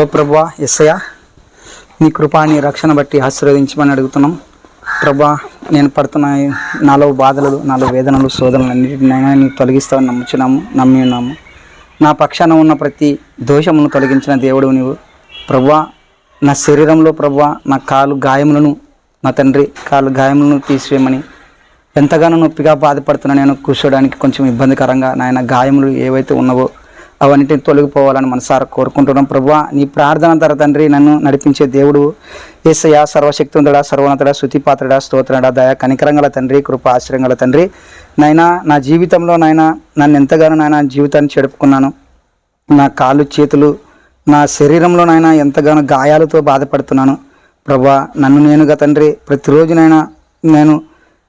ఓ ప్రభా ఎస్సయ నీ కృపాని రక్షణ బట్టి ఆశీర్వదించమని అడుగుతున్నాం. ప్రభా నేను పడుతున్న నాలో బాధలు నాలో వేదనలు శోధనలు అన్నిటినైనా నీ తొలగిస్తావని నమ్ముచున్నాము నమ్మి ఉన్నాము నా పక్షాన ఉన్న ప్రతి దోషమును తొలగించిన దేవుడు నీవు. ప్రభా నా శరీరంలో ప్రభా నా కాలు గాయములను నా తండ్రి కాలు గాయములను తీసివేయమని ఎంతగానో నొప్పిగా బాధపడుతున్నా నేను కూర్చోడానికి కొంచెం ఇబ్బందికరంగా నాయన గాయములు ఏవైతే ఉన్నావో అవన్నిటిని తొలగిపోవాలని మనసారా కోరుకుంటున్నాం. ప్రభా నీ ప్రార్థన తర తండ్రి నన్ను నడిపించే దేవుడు ఏసయ సర్వశక్తుందడా సర్వనతుడా శృతిపాత్రడా స్తోత్రడా దయా కనికరంగల తండ్రి కృప ఆశ్రయంగల తండ్రి. నైనా నా జీవితంలో నాయన నన్ను ఎంతగానో నాయన జీవితాన్ని చెడుపుకున్నాను. నా కాళ్ళు చేతులు నా శరీరంలో నాయన ఎంతగానో గాయాలతో బాధపడుతున్నాను. ప్రభా నన్ను నేనుగా తండ్రి ప్రతిరోజునైనా నేను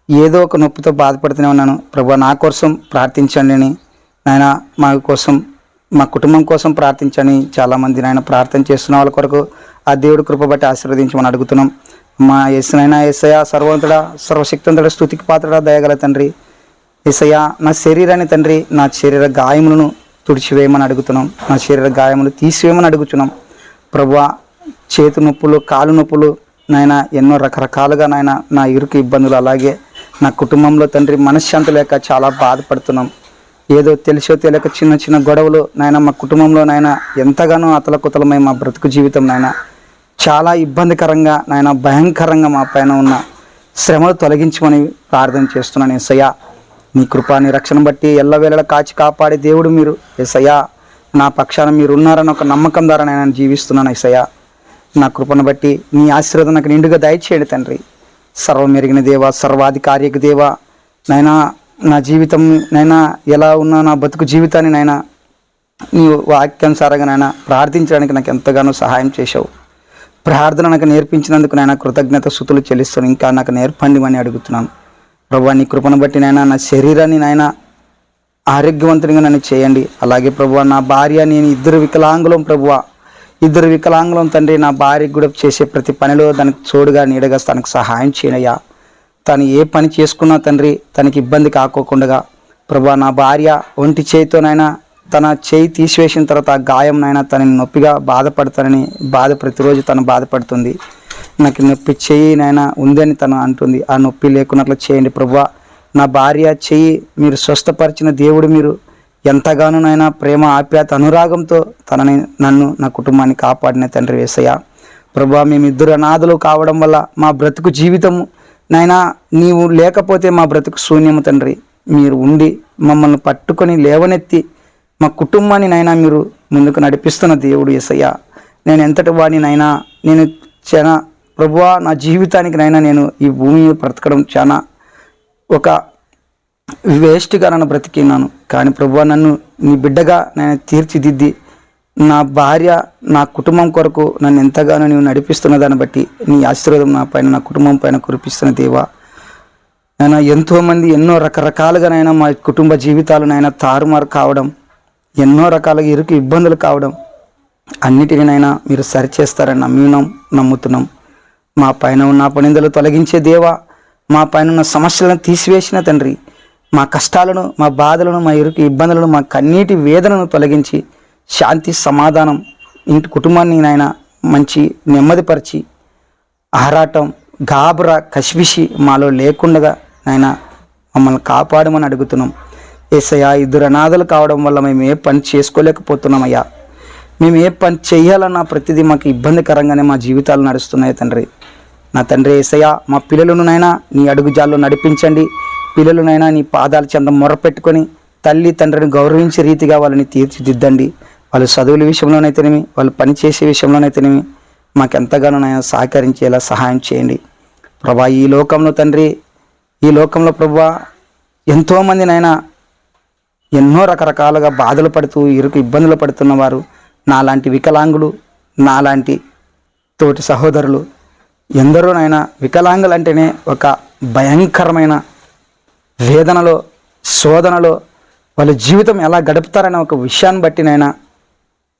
ఏదో ఒక నొప్పితో బాధపడుతూనే ఉన్నాను. ప్రభా నా కోసం ప్రార్థించండి అని నాయన మా కోసం మా కుటుంబం కోసం ప్రార్థించని చాలామంది నాయన ప్రార్థన చేస్తున్న వాళ్ళ కొరకు ఆ దేవుడి కృప బట్టి ఆశీర్వదించమని అడుగుతున్నాం. మా ఎస్నైనా ఎస్ఐ సర్వంతుడా సర్వశక్తివంతుడా స్థుతికి పాత్రడా దయగల తండ్రి. ఎసయ్య నా శరీరాన్ని తండ్రి నా శరీర గాయములను తుడిచివేయమని అడుగుతున్నాం. నా శరీర గాయములు తీసివేయమని అడుగుతున్నాం. ప్రభు చేతు నొప్పులు కాలు నొప్పులు నాయన ఎన్నో రకరకాలుగా నాయన నా ఇరుకు ఇబ్బందులు అలాగే నా కుటుంబంలో తండ్రి మనశ్శాంతి లేక చాలా బాధపడుతున్నాం. ఏదో తెలిసో తెలియక చిన్న చిన్న గొడవలు నాయన మా కుటుంబంలో నాయన ఎంతగానో అతలకుతలమై మా బ్రతుకు జీవితం నాయన. చాలా ఇబ్బందికరంగా నాయన భయంకరంగా మా పైన ఉన్న శ్రమలు తొలగించమని ప్రార్థన చేస్తున్నాను ఎస్సయ్యా నీ కృపాని రక్షణ బట్టి ఎల్లవేళలా కాచి కాపాడే దేవుడు మీరు ఎస్సయ్యా నా పక్షాన మీరు ఉన్నారని ఒక నమ్మకం ద్వారా నేను జీవిస్తున్నాను ఎస్సయ్యా నా కృపను బట్టి నీ ఆశీర్వాదం నాకు నిండుగా దయచేయండి తండ్రి. సర్వమెరిగిన దేవ సర్వాధికారిక దేవ నైనా నా జీవితం నైనా ఎలా ఉన్నా నా బతుకు జీవితాన్ని నైనా నీ వాక్యానుసారంగా నాయన ప్రార్థించడానికి నాకు ఎంతగానో సహాయం చేశావు. ప్రార్థన నాకు నేర్పించినందుకు నైనా కృతజ్ఞత స్థుతులు చెల్లిస్తాను. ఇంకా నాకు నేర్పండి అని అడుగుతున్నాను. ప్రభు నీ కృపను బట్టి నాయన నా శరీరాన్ని నాయన ఆరోగ్యవంతునిగా నన్ను చేయండి. అలాగే ప్రభు నా భార్య నేను ఇద్దరు వికలాంగులం ప్రభువ ఇద్దరు వికలాంగులం తండ్రి నా భార్యకు కూడా చేసే ప్రతి పనిలో దానికి చోడుగా నీడగా తనకు సహాయం చేయనయ్యా. తను ఏ పని చేసుకున్నా తండ్రి తనకి ఇబ్బంది కాకోకుండా ప్రభా నా భార్య ఒంటి చేయితోనైనా తన చేయి తీసివేసిన తర్వాత ఆ గాయం నైనా తనని నొప్పిగా బాధపడతానని బాధ ప్రతిరోజు తను బాధపడుతుంది. నాకు నొప్పి చేయి నైనా ఉందని తను అంటుంది. ఆ నొప్పి లేకున్నట్లు చేయండి ప్రభా. నా భార్య చెయ్యి మీరు స్వస్థపరిచిన దేవుడు మీరు. ఎంతగానోనైనా ప్రేమ ఆప్యాత అనురాగంతో తనని నన్ను నా కుటుంబాన్ని కాపాడిన తండ్రి వేసయ్య ప్రభా మేమిద్దరు అనాథలు కావడం వల్ల మా బ్రతుకు జీవితము నైనా నీవు లేకపోతే మా బ్రతుకు శూన్యము తండ్రి. మీరు ఉండి మమ్మల్ని పట్టుకొని లేవనెత్తి మా కుటుంబాన్ని నైనా మీరు ముందుకు నడిపిస్తున్న దేవుడు ఎసయ్య నేను ఎంతటి వాడిని నైనా నేను చాలా ప్రభువా నా జీవితానికి నైనా నేను ఈ భూమి మీద బ్రతకడం చాలా ఒక వేస్ట్గా నన్ను బ్రతికినాను. కానీ ప్రభువా నన్ను నీ బిడ్డగా నేను తీర్చిదిద్ది నా భార్య నా కుటుంబం కొరకు నన్ను ఎంతగానో నీవు నడిపిస్తున్న దాన్ని బట్టి నీ ఆశీర్వాదం నా పైన నా కుటుంబం పైన కురిపిస్తున్న దేవా. నాయన ఎంతోమంది ఎన్నో రకరకాలుగానైనా మా కుటుంబ జీవితాలునైనా తారుమారు కావడం ఎన్నో రకాలుగా ఇరుకు ఇబ్బందులు కావడం అన్నిటినైనా మీరు సరిచేస్తారని నమ్మినాం నమ్ముతున్నాం. మా పైన ఉన్న పనిందలు తొలగించే దేవా మా పైన ఉన్న సమస్యలను తీసివేసిన తండ్రి మా కష్టాలను మా బాధలను మా ఇరుకు ఇబ్బందులను మా కన్నీటి వేదనను తొలగించి శాంతి సమాధానం ఇంటి కుటుంబాన్ని నాయన మంచి నెమ్మదిపరిచి ఆరాటం గాబరా కసిపిసి మాలో లేకుండగా నాయన మమ్మల్ని కాపాడమని అడుగుతున్నాం. ఏసయ్యా ఇద్దరు అనాథలు కావడం వల్ల మేము ఏ పని చేసుకోలేకపోతున్నామయ్యా మేము ఏ పని చేయాలన్నా ప్రతిదీ మాకు ఇబ్బందికరంగానే మా జీవితాలు నడుస్తున్నాయి తండ్రి. నా తండ్రి ఏసయ్యా మా పిల్లలను నైనా నీ అడుగుజాల్లో నడిపించండి. పిల్లలనైనా నీ పాదాల చెంద మొరపెట్టుకొని తల్లి తండ్రిని గౌరవించే రీతిగా వాళ్ళని తీర్చిదిద్దండి. వాళ్ళు చదువుల విషయంలోనైతేనేమి వాళ్ళు పని చేసే విషయంలోనైతేనేమి మాకెంతగానో నాయన సహకరించేలా సహాయం చేయండి. ప్రభా ఈ లోకంలో తండ్రి ఈ లోకంలో ప్రభా ఎంతోమంది నాయన ఎన్నో రకరకాలుగా బాధలు పడుతూ ఇరుకు ఇబ్బందులు పడుతున్నవారు నాలాంటి వికలాంగులు నాలాంటి తోటి సహోదరులు ఎందరోనైనా వికలాంగులు అంటేనే ఒక భయంకరమైన వేదనలో శోధనలో వాళ్ళ జీవితం ఎలా గడుపుతారనే ఒక విషయాన్ని బట్టినైనా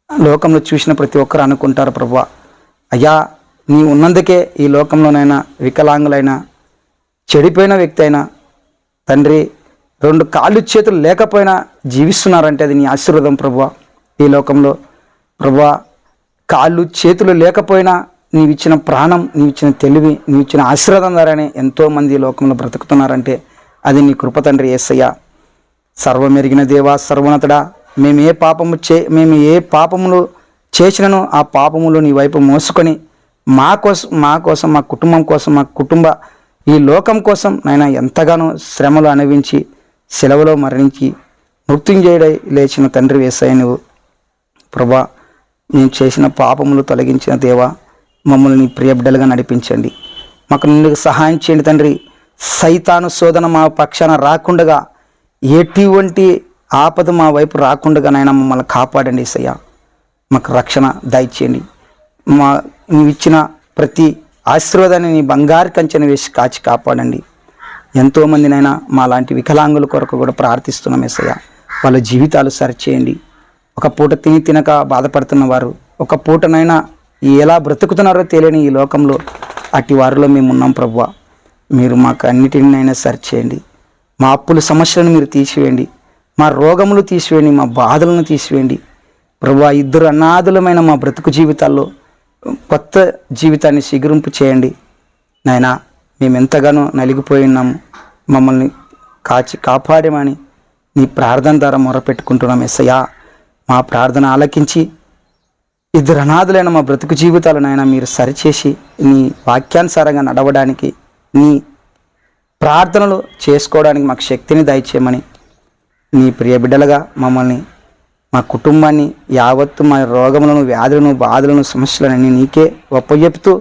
లోకంలో చూసిన ప్రతి ఒక్కరు అనుకుంటారు ప్రభు. అయ్యా నీ ఉన్నందుకే ఈ లోకంలోనైనా వికలాంగులైనా చెడిపోయిన వ్యక్తి అయినా తండ్రి రెండు కాళ్ళు చేతులు లేకపోయినా జీవిస్తున్నారంటే అది నీ ఆశీర్వాదం ప్రభు. ఈ లోకంలో ప్రభు కాళ్ళు చేతులు లేకపోయినా నీవిచ్చిన ప్రాణం నీవిచ్చిన తెలివి నీవిచ్చిన ఆశీర్వాదం ద్వారానే ఎంతోమంది లోకంలో బ్రతుకుతున్నారంటే అది నీ కృప తండ్రి ఏసయ్య సర్వమెరిగిన దేవా సర్వనతుడా మేము ఏ పాపము చే మేము ఏ పాపములు చేసినను ఆ పాపములు నీ వైపు మోసుకొని మా కోసం మా కోసం మా కుటుంబం కోసం మా కుటుంబ ఈ లోకం కోసం నాయన ఎంతగానో శ్రమలు అనుభవించి సెలవులో మరణించి మృత్యుంజయుడై లేచిన తండ్రి వేసాయి నువ్వు ప్రభా మేము చేసిన పాపములు తొలగించిన దేవా మమ్మల్ని నీ ప్రియబిడ్డలుగా నడిపించండి. మాకు నిన్ను సహాయం చేయండి తండ్రి. సైతాను శోధన మా పక్షాన రాకుండగా ఎటువంటి ఆపద మా వైపు రాకుండానైనా మమ్మల్ని కాపాడండి సయ్య మాకు రక్షణ దయచేయండి. మా నువ్వు ఇచ్చిన ప్రతి ఆశీర్వాదాన్ని నీ బంగారు కంచెన వేసి కాచి కాపాడండి. ఎంతోమందినైనా మా లాంటి వికలాంగుల కొరకు కూడా ప్రార్థిస్తున్నాం ఎస్సయ్య వాళ్ళ జీవితాలు సరిచేయండి. ఒక పూట తిని తినక బాధపడుతున్న వారు ఒక పూటనైనా ఎలా బ్రతుకుతున్నారో తెలియని ఈ లోకంలో అట్టి వారిలో మేము ఉన్నాం ప్రభువ. మీరు మాకు అన్నిటినైనా సరిచేయండి. మా అప్పుల సమస్యలను మీరు తీసివేయండి. మా రోగములు తీసివేయండి మా బాధలను తీసివేయండి. ప్రభు ఇద్దరు అనాథులమైన మా బ్రతుకు జీవితాల్లో కొత్త జీవితాన్ని సిగురింపు చేయండి. నాయనా మేము ఎంతగానో నలిగిపోయి ఉన్నాము మమ్మల్ని కాచి కాపాడమని నీ ప్రార్థన ద్వారా మొరపెట్టుకుంటున్నాం ఎస్సయ్యా మా ప్రార్థన ఆలకించి ఇద్దరు అనాథులైన మా బ్రతుకు జీవితాలు నాయన మీరు సరిచేసి నీ వాక్యానుసారంగా నడవడానికి నీ ప్రార్థనలు చేసుకోవడానికి మాకు శక్తిని దయచేయమని నీ ప్రియ బిడ్డలుగా మమ్మల్ని మా కుటుంబాన్ని యావత్తు మా రోగములను వ్యాధులను బాధలను సమస్యలను నీకే ఒప్పజెప్తూ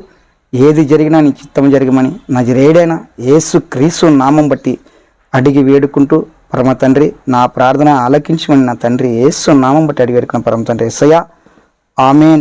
ఏది జరిగినా నీ చిత్తం జరగమని నజరేడైన యేసు క్రీస్తు నామం బట్టి అడిగి వేడుకుంటూ పరమ తండ్రి నా ప్రార్థన ఆలకించమని నా తండ్రి యేసు నామం బట్టి అడిగి వేడుకున్న పరమ తండ్రి ఎస్సయ్య ఆమెన్.